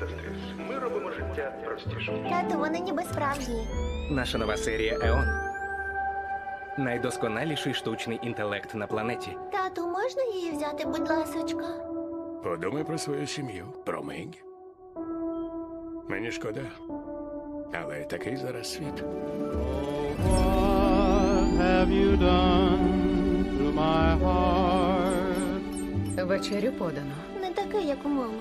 Industries. Ми робимо життя простішим. Тату, вони ніби справжні. Наша нова серія Еон. Найдосконаліший штучний інтелект на планеті. Тату, можна її взяти, будь ласочка? Подумай про свою сім'ю, про Мегі. Мені шкода. Але такий зараз світ. What have you done to my heart? Вечерю подано. Не таке, як у мами.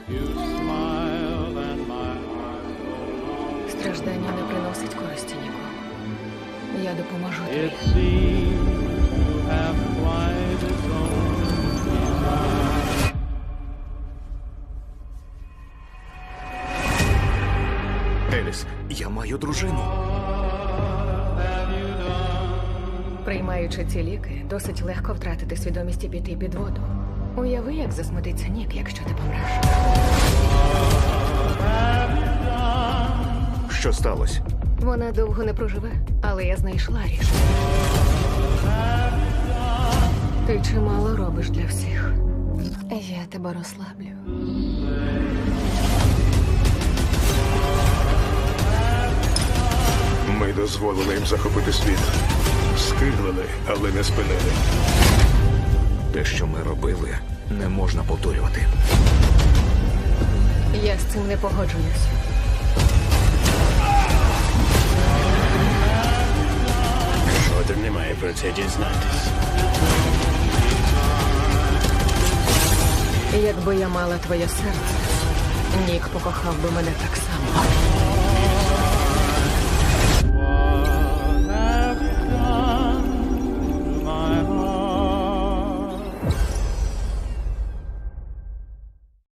Страждання не приносить користі нікому. Я допоможу тобі. Еліс, я маю дружину. Приймаючи ці ліки, досить легко втратити свідомість і піти під воду. Уяви, як засмутиться Нік, якщо ти помреш. Що сталося? Вона довго не проживе, але я знайшла рішення. Ти чимало робиш для всіх. Я тебе розслаблю. Ми дозволили їм захопити світ. Скиглили, але не спинили. Те, що ми робили, не можна повторювати. Я з цим не погоджуюсь. Жоден не про це дізнатись. Якби я мала твоє серце, Нік покохав би мене так само.